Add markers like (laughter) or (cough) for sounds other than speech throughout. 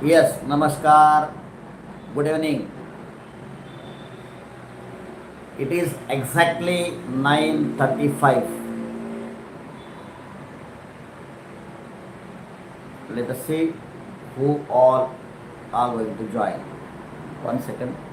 Yes, Namaskar. Good evening. It is exactly 9:35. Let us see who all are going to join. One second.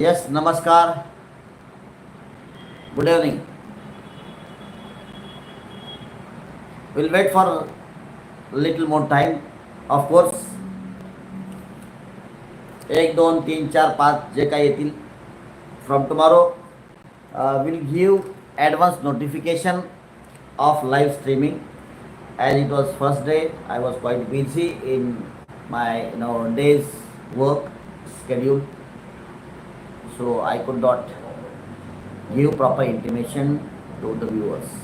Yes नमस्कार. Good evening will wait for little more time of course एक दोन तीन चार पाच जे काही येतील from tomorrow will give advance notification of live streaming as it was first day I was quite busy in my no days work schedule so I could not give proper intimation to the viewers.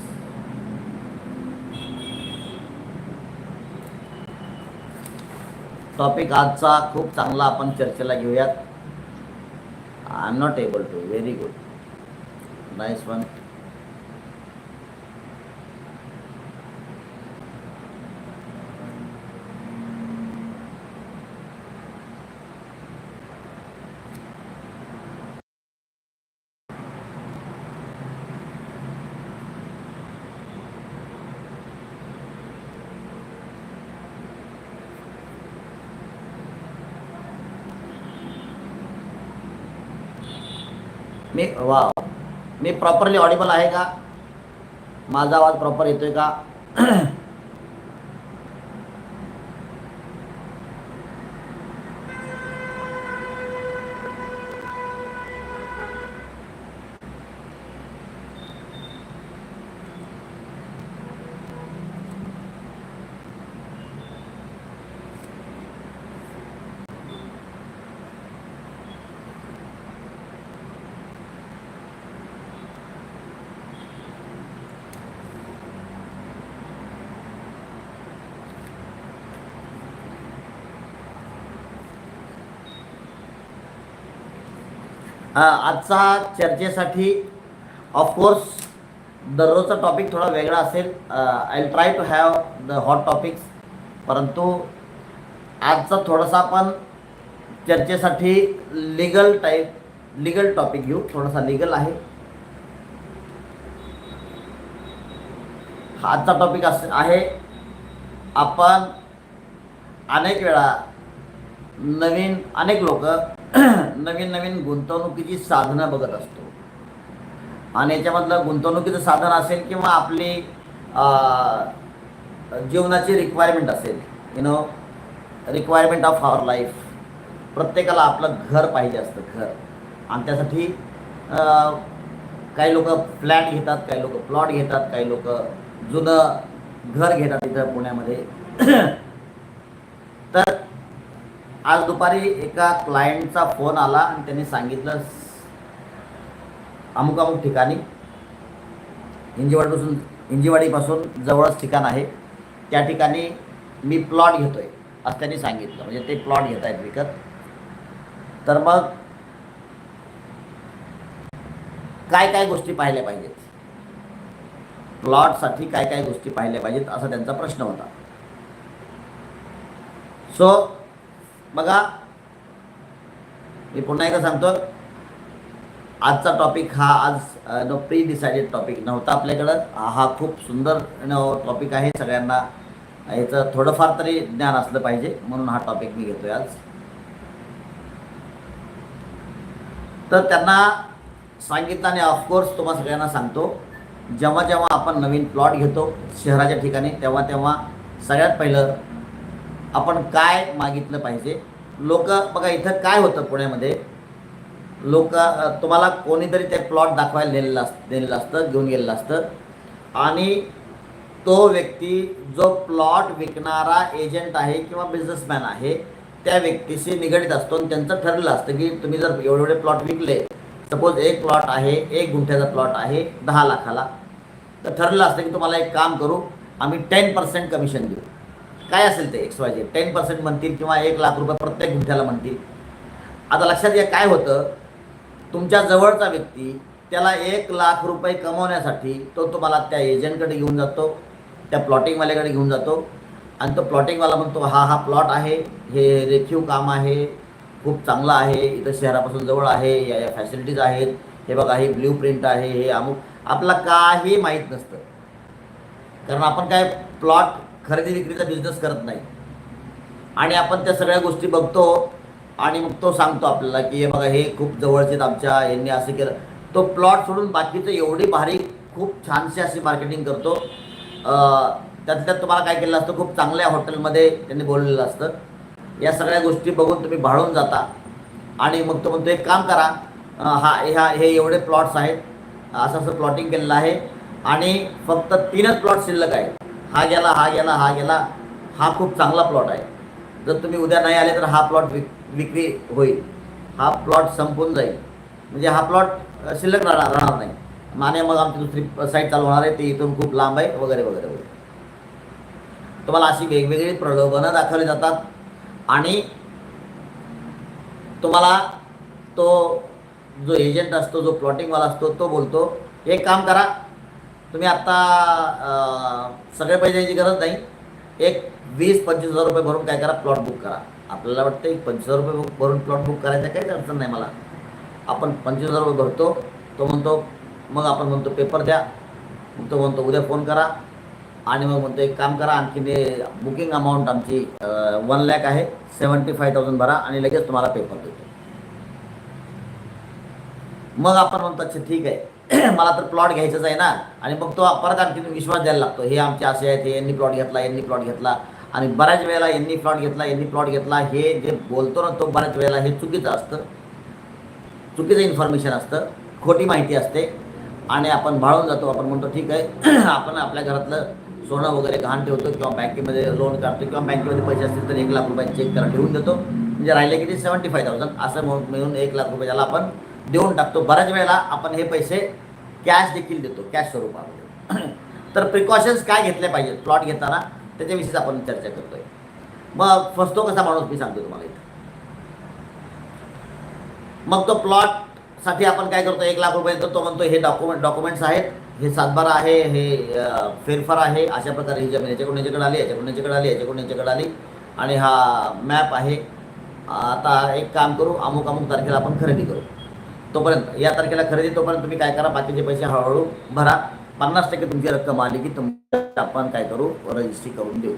Topic आजचा खूप चांगला आपण चर्चेला घेऊयात I am not able to very good nice one मी वा. मी properly Audible आहे का? माझा आवाज प्रॉपर येतोय का? (clears throat) आजचा चर्चेसाठी ऑफकोर्स दररोजचा टॉपिक थोडा वेगळा असेल. I try to have the hot topics परंतु आजचा थोडासा आपण चर्चेसाठी लिगल टाईप लिगल टॉपिक घेऊ. थोडासा लिगल आहे. हा आजचा टॉपिक असं आहे. आपण अनेक वेळा नवीन अनेक लोक नवीन नवीन गुंतवणुकीची साधनं बघत असतो. आणि याच्यामधलं गुंतवणुकीचं साधन असेल किंवा आपली जीवनाची रिक्वायरमेंट असेल you know requirement of our life प्रत्येकाला आपलं घर पाहिजे असतं घर. आणि त्यासाठी काही लोक फ्लॅट घेतात काही लोक प्लॉट घेतात काही लोक जुनं घर घेतात इथं पुण्यामध्ये. तर आज दुपारी एका क्लायंटचा फोन आला आणि त्यांनी सांगितलं अमुक अमुक ठिकाणी इंजिवाडीपासून इंजिवाडीपासून जवळच ठिकाण आहे. त्या ठिकाणी मी प्लॉट घेतो आहे असं त्यांनी सांगितलं. म्हणजे ते प्लॉट घेत आहेत विकत. तर मग काय काय गोष्टी पाहिल्या पाहिजेत? प्लॉटसाठी काय काय गोष्टी पाहिल्या पाहिजेत? असा त्यांचा प्रश्न होता. सो बघा. मी पुन्हा एकदा सांगतो. आजचा टॉपिक हा आज नो प्री डिसाइडेड टॉपिक नव्हता आपल्याकडं हा हा खूप सुंदर टॉपिक आहे. सगळ्यांना याचं थोडंफार तरी ज्ञान असलं पाहिजे म्हणून हा टॉपिक मी घेतोय आज. तर त्यांना सांगितलं आणि ऑफकोर्स तुम्हाला सगळ्यांना सांगतो. जेव्हा जेव्हा आपण नवीन प्लॉट घेतो शहराच्या ठिकाणी तेव्हा तेव्हा सगळ्यात पहिलं आपण काय मागितलं पाहिजे? लोक बघा इथं काय होतं पुण्यामध्ये? लोक तुम्हाला कोणीतरी ते प्लॉट दाखवायला नेलेलं अस नेलेलं असतं घेऊन गेलेलं असतं. आणि तो व्यक्ती जो प्लॉट विकणारा एजंट आहे किंवा बिझनेसमॅन आहे त्या व्यक्तीशी निगडीत असतो आणि त्यांचं ठरलेलं असतं की तुम्ही जर एवढे एवढे प्लॉट विकले सपोज एक प्लॉट आहे एक गुंठ्याचा प्लॉट आहे दहा लाखाला. तर ठरलेलं असतं की तुम्हाला एक काम करू आम्ही टेन पर्सेंट कमिशन देऊ. काय असेल ते एक्स वाय जे टेन पर्सेंट म्हणतील किंवा एक लाख रुपये प्रत्येक गुंठ्याला म्हणतील. आता लक्षात घ्या काय होतं? तुमच्या जवळचा व्यक्ती त्याला एक लाख रुपये कमवण्यासाठी तो तुम्हाला त्या एजंटकडे घेऊन जातो त्या प्लॉटिंगवाल्याकडे घेऊन जातो. आणि तो प्लॉटिंगवाला म्हणतो हा हा प्लॉट आहे हे रेखीव काम आहे खूप चांगलं आहे इथं शहरापासून जवळ आहे या या फॅसिलिटीज आहेत हे बघा हे ब्ल्यू प्रिंट आहे हे अमुक. आपला काही माहीत नसतं. कारण आपण काय प्लॉट खरेदी विक्रीचा बिझनेस करत नाही. आणि आपण त्या सगळ्या गोष्टी बघतो आणि मग तो सांगतो आपल्याला की हे बघा हे खूप जवळचे आमच्या यांनी असं केलं. तो प्लॉट सोडून बाकीचं एवढी भारी खूप छानशी अशी मार्केटिंग करतो. अं, त्यात त्यात तुम्हाला काय केलं असतं खूप चांगल्या हॉटेलमध्ये त्यांनी बोललेलं असतं. या सगळ्या गोष्टी बघून तुम्ही भाळून जाता. आणि मग तो म्हणतो एक काम करा हा ह्या हे एवढे प्लॉट्स आहेत असं असं प्लॉटिंग केलेलं आहे आणि फक्त तीनच प्लॉट शिल्लक आहे हा गेला हा गेला हा गेला हा खूप चांगला प्लॉट आहे. जर तुम्ही उद्या नाही आले तर हा प्लॉट विक विक्री होईल. हा प्लॉट संपून जाईल. म्हणजे हा प्लॉट शिल्लक राहणार राहणार नाही. माने मग आमची दुसरी साईट चालू होणार आहे ती इथून खूप लांब आहे वगैरे वगैरे वगैरे. तुम्हाला अशी वेगवेगळी प्रलोभनं दाखवली जातात. आणि तुम्हाला तो जो एजंट असतो जो प्लॉटिंगवाला असतो तो बोलतो एक काम करा तुम्ही आत्ता सगळे पैसे द्यायची गरज नाही. एक वीस पंचवीस हजार रुपये भरून काय करा प्लॉट बुक करा. आपल्याला वाटतं एक पंचवीस हजार रुपये बुक भरून प्लॉट बुक करायचं काहीच अडचण नाही मला. आपण पंचवीस हजार रुपये भरतो तो म्हणतो मग आपण म्हणतो पेपर द्या. मग तो म्हणतो उद्या फोन करा. आणि मग म्हणतो एक काम करा आणखी बुकिंग अमाऊंट आमची वन लॅक आहे. सेवन्टी फाय थाउजंड भरा आणि लगेच तुम्हाला पेपर देतो. मग आपण म्हणतो अच्छा ठीक आहे. (clears throat) मला तर प्लॉट घ्यायचंच आहे ना. आणि मग तो परत आणखी विश्वास द्यायला लागतो. हे आमचे असे आहेत हे यांनी प्लॉट घेतला यांनी प्लॉट घेतला. आणि बऱ्याच वेळेला यांनी प्लॉट घेतला यांनी प्लॉट घेतला. हे जे बोलतो ना तो बऱ्याच वेळेला हे चुकीचं असतं. चुकीचं इन्फॉर्मेशन असतं. खोटी माहिती असते. आणि आपण भाळून जातो. आपण म्हणतो ठीक आहे (clears throat) आपण आपल्या घरातलं सोनं वगैरे गहाण ठेवतो किंवा बँकेमध्ये लोन काढतो किंवा बँकेमध्ये पैसे असतील तर एक लाख रुपये चेक करा ठेवून देतो. म्हणजे राहिले किती? सेवन्टी फाय थाउजंड असं म्हणून मिळून एक लाख रुपये ज्याला आपण देऊन टाकतो. बऱ्याच वेळेला आपण हे पैसे कॅश देखील देतो कॅश स्वरूपामध्ये. (clears throat) तर प्रिकॉशन्स काय घेतले पाहिजेत? प्लॉट घेताना त्याच्याविषयीच आपण चर्चा करतोय. मग फसतो कसा माणूस मी सांगतो तुम्हाला इथं. मग तो प्लॉटसाठी आपण काय करतो? एक लाख रुपये देतो तो म्हणतो हे डॉक्युमेंट डॉक्युमेंट्स आहेत. हे सातबारा आहे हे फेरफार आहे. अशा प्रकारे ही जमीन याच्याकडून याच्याकडे आली याच्याकडून याच्याकडे आली याच्याकडून याच्याकडे आली. आणि हा मॅप आहे. आता एक काम करू अमुक अमुक तारखेला आपण खरेदी करू. तोपर्यंत या तारखेला खरेदी तोपर्यंत तुम्ही काय करा बाकीचे पैसे हळूहळू भरा. पन्नास टक्के तुमची रक्कम आली की तुमच्या आपण काय करू रजिस्ट्री करून देऊ.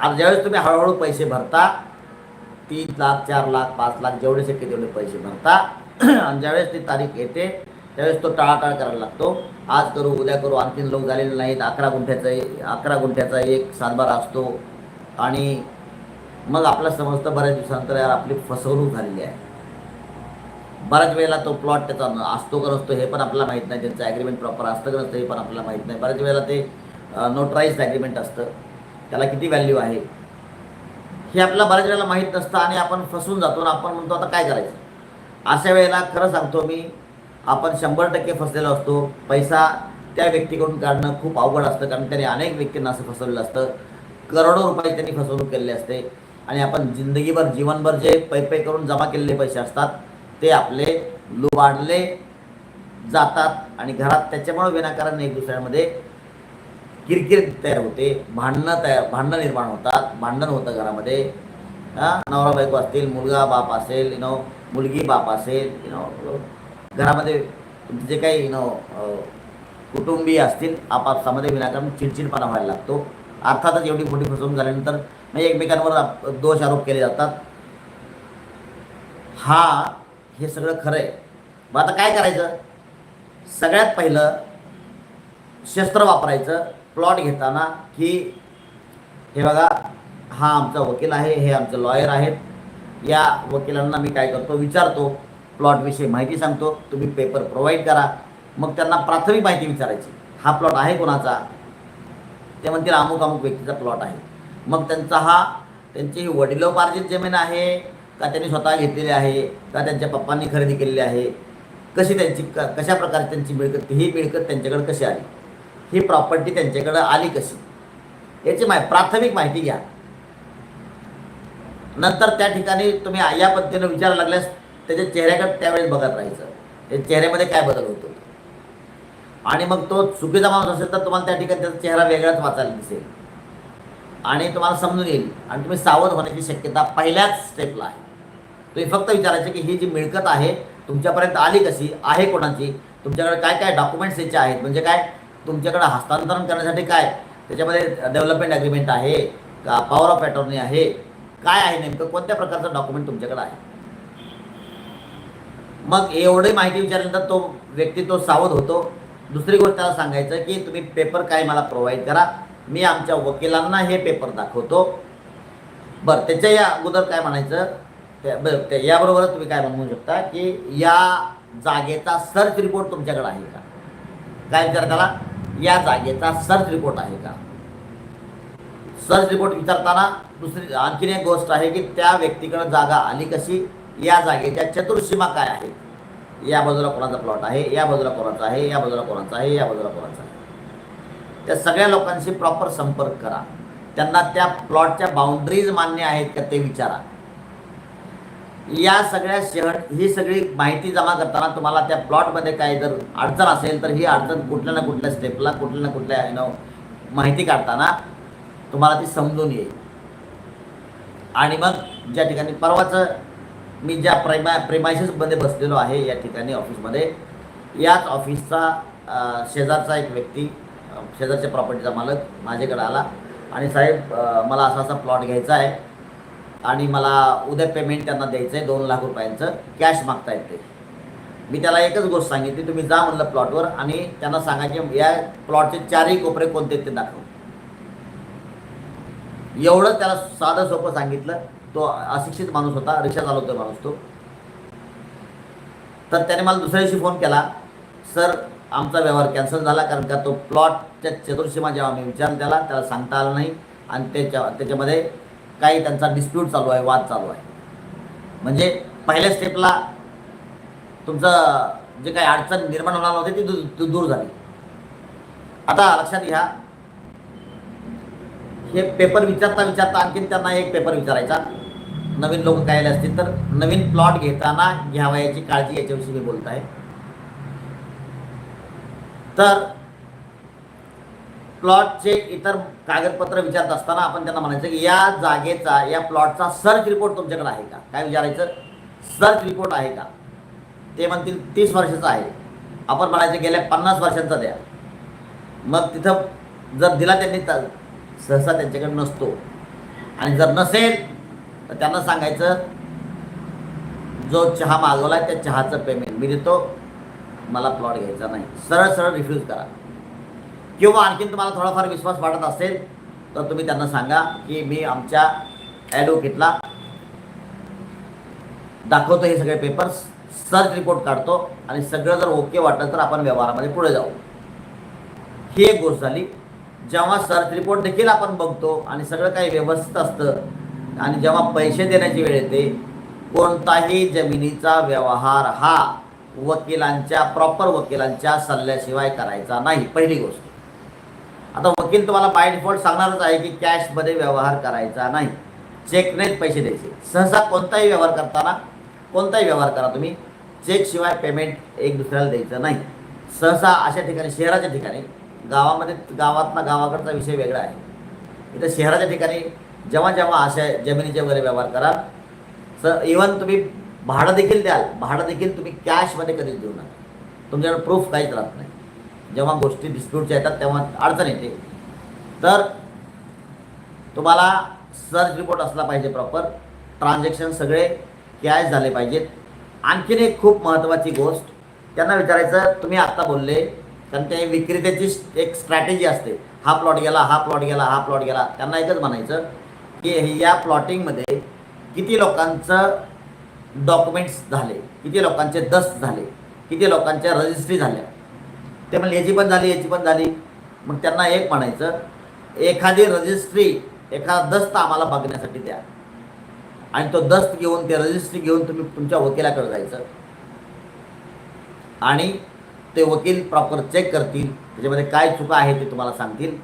आता ज्यावेळेस तुम्ही हळूहळू पैसे भरता तीन लाख चार लाख पाच लाख जेवढे शक्य तेवढे पैसे भरता आणि ज्यावेळेस ती तारीख येते त्यावेळेस तो टाळाटाळ करायला लागतो. आज करू उद्या करू आणखीन लोक झालेले नाहीत अकरा गुंठ्याचा एक- अकरा गुंठ्याचा एक सातबारा असतो. आणि मग आपलं समजतं बऱ्याच दिवसानंतर यार आपली फसवणूक झालेली आहे. बऱ्याच वेळेला तो प्लॉट त्याचा असतो का नसतो हे पण आपल्याला माहीत नाही. त्यांचं ॲग्रीमेंट प्रॉपर असतं का नसतं हे पण आपल्याला माहीत नाही. बऱ्याच वेळेला ते नोटराईज ॲग्रीमेंट असतं. त्याला किती व्हॅल्यू आहे? हे आपल्याला बऱ्याच वेळेला माहीत नसतं आणि आपण फसून जातो आणि आपण म्हणतो आता काय करायचं? अशा वेळेला खरं सांगतो मी आपण शंभर टक्के फसलेलो असतो. पैसा त्या व्यक्तीकडून काढणं खूप अवघड असतं कारण त्याने अनेक व्यक्तींना असं फसवलेलं असतं. करोडो रुपये त्यांनी फसवणूक केलेली असते. आणि आपण जिंदगीभर जीवनभर जे पै पै करून जमा केलेले पैसे असतात ते आपले लुबाडले जातात आणि घरात त्याच्यामुळे विनाकारण एक दुसऱ्यामध्ये किरकिर तयार होते भांडणं तयार भांडणं निर्माण होतात भांडण होतं घरामध्ये. नवरा बायको असतील मुलगा बाप असेल यु नो मुलगी बाप असेल यु नो घरामध्ये जे काही यु नो कुटुंबीय असतील आपापसामध्ये विनाकारण चिडचिडपणा व्हायला लागतो. अर्थातच एवढी मोठी फसवणूक झाल्यानंतर मग एकमेकांवर दोष आरोप केले जातात. हा हे सगळं खरं आहे मग आता काय करायचं? सगळ्यात पहिलं शस्त्र वापरायचं प्लॉट घेताना की हे बघा हा आमचा वकील आहे हे आमचे लॉयर आहेत. या वकिलांना मी काय करतो विचारतो प्लॉटविषयी माहिती सांगतो तुम्ही पेपर प्रोव्हाइड करा. मग त्यांना प्राथमिक माहिती विचारायची हा प्लॉट आहे कोणाचा? ते म्हणतील अमुक अमुक व्यक्तीचा प्लॉट आहे. मग त्यांचा हा त्यांची वडिलोपार्जित जमीन आहे का त्यांनी स्वतः घेतलेली आहे? का त्यांच्या पप्पांनी खरेदी केलेली आहे? कशी त्यांची क कशा प्रकारे त्यांची मिळकत ही मिळकत त्यांच्याकडे कशी आली? ही प्रॉपर्टी त्यांच्याकडं आली कशी? याची माहिती प्राथमिक माहिती घ्या. नंतर त्या ठिकाणी तुम्ही या पद्धतीनं विचारायला लागल्यास त्याच्या चेहऱ्याकडे त्यावेळेस बघत राहायचं. त्या चेहऱ्यामध्ये काय बदल होतो? आणि मग तो चुकीचा माणूस असेल तर तुम्हाला त्या ठिकाणी त्याचा चेहरा वेगळाच वाचायला दिसेल. आणि तुम्हाला समजून येईल. आणि तुम्ही सावध होण्याची शक्यता पहिल्याच स्टेपला आहे. तुम्ही फक्त विचारायचे की ही जी मिळकत आहे तुमच्यापर्यंत आली कशी? आहे कोणाची? तुमच्याकडे काय काय डॉक्युमेंट्स याचे आहेत? म्हणजे काय? तुमच्याकडे हस्तांतरण करण्यासाठी काय? त्याच्यामध्ये डेव्हलपमेंट ॲग्रीमेंट आहे का? पॉवर ऑफ अटॉर्नी आहे? काय आहे नेमकं? कोणत्या प्रकारचं डॉक्युमेंट तुमच्याकडे आहे? मग एवढी माहिती विचारल्यानंतर तो व्यक्ती तो सावध होतो. दुसरी गोष्ट त्याला सांगायचं की तुम्ही पेपर काय मला प्रोव्हाइड करा. मी आमच्या वकिलांना हे पेपर दाखवतो. बरं त्याच्या या अगोदर काय म्हणायचं? बरं त्या याबरोबरच तुम्ही काय म्हणू शकता की या जागेचा सर्च रिपोर्ट तुमच्याकडे आहे का? काय विचार या जागेचा सर्च रिपोर्ट आहे का? सर्च रिपोर्ट विचारताना दुसरी आणखीन एक गोष्ट आहे की त्या व्यक्तीकडे जागा आली कशी? या जागेच्या चतुर्सीमा काय आहे? या बाजूला कोणाचा प्लॉट आहे? या बाजूला कोणाचा आहे? या बाजूला कोणाचा आहे? या बाजूला कोणाचा आहे? त्या सगळ्या लोकांशी प्रॉपर संपर्क करा. त्यांना त्या प्लॉटच्या बाउंड्रीज मान्य आहेत का ते विचारा. या सगळ्या शहर ही सगळी माहिती जमा करताना तुम्हाला त्या प्लॉटमध्ये काय जर अडचण असेल तर ही अडचण कुठल्या ना कुठल्या स्टेपला कुठल्या ना कुठल्या यु नो माहिती काढताना तुम्हाला ती समजून येईल. आणि मग ज्या ठिकाणी परवाचं मी ज्या प्रेमा प्रेमायसिसमध्ये बसलेलो आहे या ठिकाणी ऑफिसमध्ये याच ऑफिसचा शेजारचा एक व्यक्ती शेजारच्या प्रॉपर्टीचा मालक माझ्याकडे आला. आणि साहेब मला असा असा प्लॉट घ्यायचा आहे. आणि मला उद्या पेमेंट त्यांना द्यायचं आहे दोन लाख रुपयांचं. कॅश मागता येते मी त्याला एकच गोष्ट सांगितली तुम्ही जा म्हणलं प्लॉटवर आणि त्यांना सांगा की या प्लॉटचे चारही कोपरे कोणते ते दाखव. एवढं त्याला साधं सोपं सांगितलं. तो अशिक्षित माणूस होता रिक्षा चालवतो माणूस तो. तर त्याने मला दुसऱ्या दिवशी फोन केला. सर आमचा व्यवहार कॅन्सल झाला कारण का तो प्लॉटच्या चतुर्सीमा जेव्हा मी विचारलं त्याला त्याला सांगता आलं नाही. आणि त्याच्या त्याच्यामध्ये काही त्यांचा डिस्प्यूट चालू आहे वाद चालू आहे. म्हणजे पहिल्या स्टेपला तुमचं जे काही अडचण निर्माण होणार होती ती दूर झाली. आता लक्षात घ्या. हे पेपर विचारता विचारता आणखीन त्यांना एक पेपर विचारायचा. नवीन लोक काय आले असतील तर नवीन प्लॉट घेताना घ्यावयाची काळजी याच्याविषयी मी बोलत आहे तर प्लॉटचे इतर कागदपत्र विचारत असताना आपण त्यांना म्हणायचं की या जागेचा या प्लॉटचा सर्च रिपोर्ट तुमच्याकडे आहे का? काय विचारायचं? सर्च रिपोर्ट आहे का? ते म्हणतील तीस वर्षाचा आहे. आपण म्हणायचं गेल्या पन्नास वर्षांचा द्या. मग तिथं जर दिला त्यांनी तर सहसा त्यांच्याकडे नसतो. आणि जर नसेल तर त्यांना सांगायचं जो चहा मागवला त्या चहाचं पेमेंट मी देतो. मला प्लॉट घ्यायचा नाही. सरळ सरळ रिफ्यूज करा. किंवा आणखीन तुम्हाला थोडाफार विश्वास वाटत असेल तर तुम्ही त्यांना सांगा की मी आमच्या ॲडव्होकेटला दाखवतो हे सगळे पेपर्स सर्च रिपोर्ट काढतो आणि सगळं जर ओके वाटलं तर आपण व्यवहारामध्ये पुढे जाऊ. ही एक गोष्ट झाली. जेव्हा सर्च रिपोर्ट देखील आपण बघतो आणि सगळं काही व्यवस्थित असतं आणि जेव्हा पैसे देण्याची वेळ येते कोणताही जमिनीचा व्यवहार हा वकिलांच्या प्रॉपर वकिलांच्या सल्ल्याशिवाय करायचा नाही. पहिली गोष्ट. आता वकील तुम्हाला बाय डिफॉल्ट सांगणारच आहे की कॅशमध्ये व्यवहार करायचा नाही. चेकनेच पैसे द्यायचे. सहसा कोणताही व्यवहार करताना कोणताही व्यवहार करा तुम्ही. चेकशिवाय पेमेंट एक दुसऱ्याला द्यायचं नाही. सहसा अशा ठिकाणी शहराच्या ठिकाणी गावामध्ये गावातना गावाकडचा विषय वेगळा आहे. इथं शहराच्या ठिकाणी जेव्हा जेव्हा अशा जमिनीचे वगैरे व्यवहार कराल सर इवन तुम्ही भाडं देखील द्याल. भाडं देखील तुम्ही कॅशमध्ये कधीच देऊ नका. तुमच्याकडे प्रूफ काहीच राहत नाही. जेव्हा गोष्टी डिस्प्यूटच्या येतात तेव्हा अडचण येते. तर तुम्हाला सर्च रिपोर्ट असला पाहिजे प्रॉपर ट्रान्झॅक्शन सगळे कॅश झाले पाहिजेत. आणखीन एक खूप महत्त्वाची गोष्ट त्यांना विचारायचं तुम्ही आत्ता बोलले कारण ते विक्रेत्याची एक स्ट्रॅटेजी असते. हा प्लॉट गेला हा प्लॉट गेला हा प्लॉट गेला. त्यांना एकच म्हणायचं की या प्लॉटिंगमध्ये किती लोकांचं डॉक्युमेंट्स झाले किती लोकांचे दस्त झाले किती लोकांच्या रजिस्ट्री झाल्या. ते म्हणले याची पण झाली याची पण झाली. मग त्यांना एक म्हणायचं एखादी रजिस्ट्री एखादा दस्त आम्हाला बघण्यासाठी द्या. आणि तो दस्त घेऊन ते रजिस्ट्री घेऊन तुम्ही तुमच्या वकिलाकडे जायचं. आणि ते वकील प्रॉपर चेक करतील त्याच्यामध्ये काय चुका आहे ते तुम्हाला सांगतील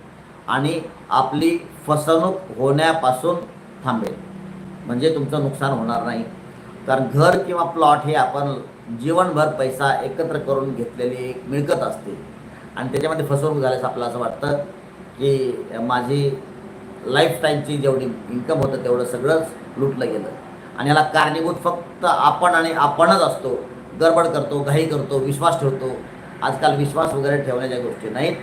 आणि आपली फसवणूक होण्यापासून थांबेल. म्हणजे तुमचं नुकसान होणार नाही. कारण घर किंवा प्लॉट हे आपण जीवनभर पैसा एकत्र करून घेतलेली एक मिळकत असते. आणि त्याच्यामध्ये फसवणूक झाल्यास आपल्याला असं वाटतं की माझी लाईफटाईमची जेवढी इन्कम होतं तेवढं सगळंच लुटलं गेलं. आणि याला कारणीभूत फक्त आपण आणि आपणच असतो. गडबड करतो घाई करतो विश्वास ठेवतो. आजकाल विश्वास वगैरे ठेवण्याच्या गोष्टी नाहीत.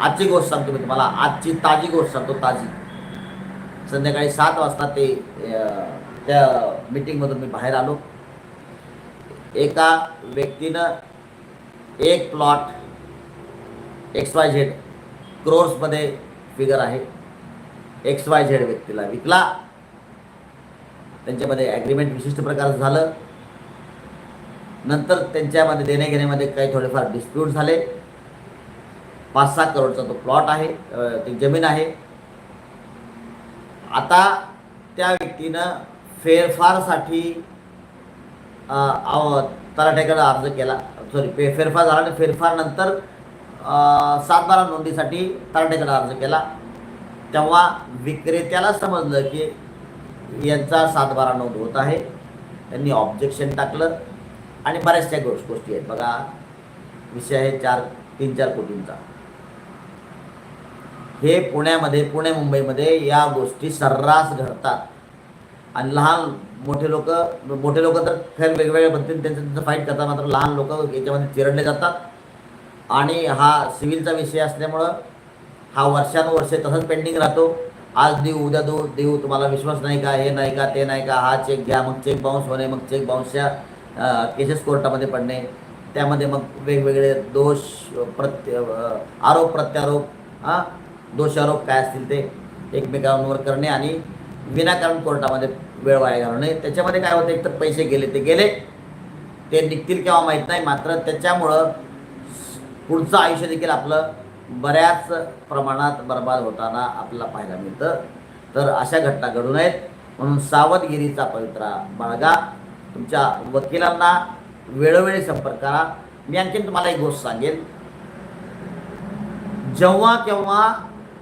आजची गोष्ट सांगतो मी तुम्हाला. आजची ताजी गोष्ट सांगतो ताजी. संध्याकाळी सात वाजता ते त्या मीटिंगमधून मी बाहेर आलो. एका व्यक्तीनं एक प्लॉट एक्स वाय झेड क्रोर्समध्ये फिगर आहे. एक्स वाय झेड व्यक्तीला विकला. त्यांच्यामध्ये ॲग्रीमेंट विशिष्ट प्रकारचं झालं. नंतर त्यांच्यामध्ये देण्याघेण्यामध्ये काही थोडेफार डिस्प्यूट झाले. पाच सहा करोडचा तो प्लॉट आहे ती जमीन आहे. आता त्या व्यक्तीनं फेरफारसाठी तलाठ्याकडे अर्ज केला. सॉरी पे फेरफार झाला आणि फेरफारनंतर सातबारा नोंदीसाठी तलाठ्याकडे अर्ज केला. तेव्हा विक्रेत्याला समजलं की यांचा सातबारा नोंद होत आहे. त्यांनी ऑब्जेक्शन टाकलं आणि बऱ्याचशा गोष्ट गोष्टी आहेत. बघा विषय आहे चार तीन चार कोटींचा. हे पुण्यामध्ये पुणे मुंबईमध्ये या गोष्टी सर्रास घडतात. आणि लहान मोठे लोक मोठे लोक तर खैर वेगवेगळ्या पद्धतीने त्यांचं त्यांचं फाईट करतात मात्र लहान लोक याच्यामध्ये चिरडले जातात. आणि हा सिव्हिलचा विषय असल्यामुळं हा वर्षानुवर्षे तसंच पेंडिंग राहतो. आज देऊ उद्या देऊ देऊ तुम्हाला विश्वास नाही का हे नाही का ते नाही का हा चेक घ्या मग चेक बाउन्स होणे मग चेक बाउन्सच्या केसेस कोर्टामध्ये पडणे. त्यामध्ये मग वेगवेगळे दोष प्रत्य आरोप प्रत्यारोप हां दोषारोप काय असतील ते एकमेकांवर करणे आणि विनाकारण कोर्टामध्ये वेळ वाया घालवणे त्याच्यामध्ये काय होतं एक तर पैसे गेले ते गेले. ते निघतील केव्हा माहीत नाही. मात्र त्याच्यामुळं पुढचं आयुष्य देखील आपलं बऱ्याच प्रमाणात बर्बाद होताना आपल्याला पाहायला मिळतं. तर अशा घटना घडू नयेत. म्हणून सावधगिरीचा पवित्रा बाळगा. तुमच्या वकिलांना वेळोवेळी संपर्क करा. मी आणखीन तुम्हाला एक गोष्ट सांगेन. जेव्हा केव्हा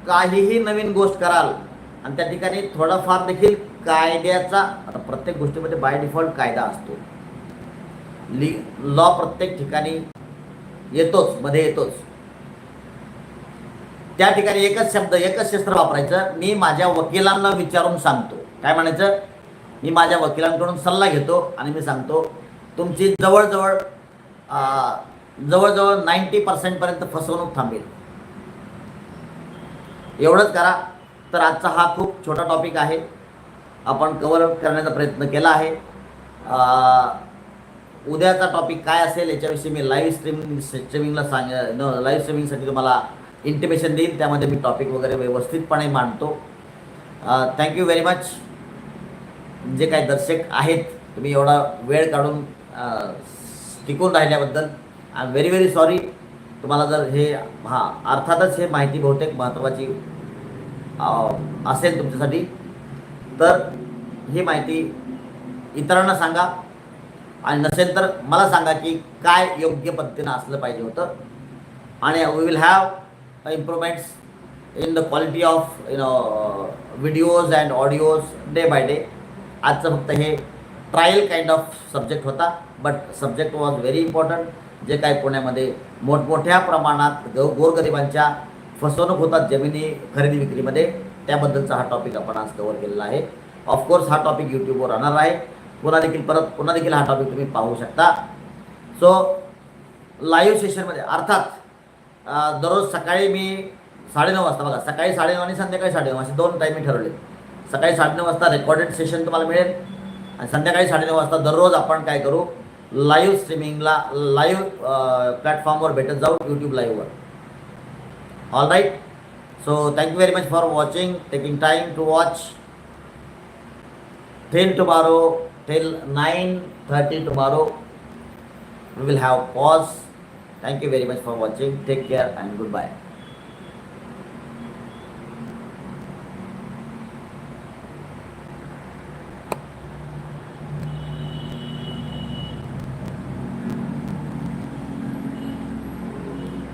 काहीही नवीन गोष्ट कराल आणि त्या ठिकाणी थोडंफार देखील कायद्याचा आता प्रत्येक गोष्टीमध्ये बाय डिफॉल्ट कायदा असतो. ली लॉ प्रत्येक ठिकाणी येतोच मध्ये येतोच. त्या ठिकाणी एकच शब्द एकच शस्त्र वापरायचं मी माझ्या वकिलांना विचारून सांगतो. काय म्हणायचं? मी माझ्या वकिलांकडून सल्ला घेतो आणि मी सांगतो तुमची जवळजवळ जवळजवळ नाईंटी पर्सेंटपर्यंत फसवणूक थांबेल. एवढंच करा. तर आजचा हा खूप छोटा टॉपिक आहे. आपण कव्हर करण्याचा प्रयत्न केला आहे. उद्याचा टॉपिक काय असेल याच्याविषयी मी लाईव्ह स्ट्रीमिंग स्ट्रीमिंगला सांग न लाईव्ह स्ट्रीमिंगसाठी तुम्हाला इंटिमेशन देईन. त्यामध्ये मी टॉपिक वगैरे व्यवस्थितपणे मांडतो. थँक्यू व्हेरी मच जे काही दर्शक आहेत तुम्ही एवढा वेळ काढून टिकून राहिल्याबद्दल I am very very sorry तुम्हाला जर हे हां अर्थातच हे माहिती बहुतेक महत्त्वाची असेल तुमच्यासाठी. तर ही माहिती इतरांना सांगा. आणि नसेल तर मला सांगा की काय योग्य पद्धतीनं असलं पाहिजे होतं. आणि we will have improvements in the quality of you know videos and audios day by day आजचं फक्त हे ट्रायल काइंड ऑफ सब्जेक्ट होता but subject was very important जे काय पुण्यामध्ये मोठमोठ्या प्रमाणात ग गोरगरिबांच्या फसवणूक होतात जमिनी खरेदी विक्रीमध्ये. त्याबद्दलचा हा टॉपिक आपण आज कव्हर केलेला आहे. ऑफकोर्स हा टॉपिक यूट्यूबवर राहणार आहे. पुन्हा देखील परत पुन्हा देखील हा टॉपिक तुम्ही पाहू शकता. सो लाईव्ह सेशनमध्ये अर्थात दररोज सकाळी मी साडेनऊ वाजता बघा सकाळी साडेनऊ आणि संध्याकाळी साडेनऊ असे दोन टाईम मी ठरवले सकाळी साडेनऊ वाजता रेकॉर्डेड सेशन तुम्हाला मिळेल. आणि संध्याकाळी साडेनऊ वाजता दररोज आपण काय करू? लाईव्ह स्ट्रीमिंगला लाईव्ह प्लॅटफॉर्मवर भेटत जाऊ YouTube लाईव्हवर all right So thank you very much for watching, taking time to watch. Till tomorrow, till 9.30 tomorrow, we will have pause. Thank you very much for watching. Take care and goodbye.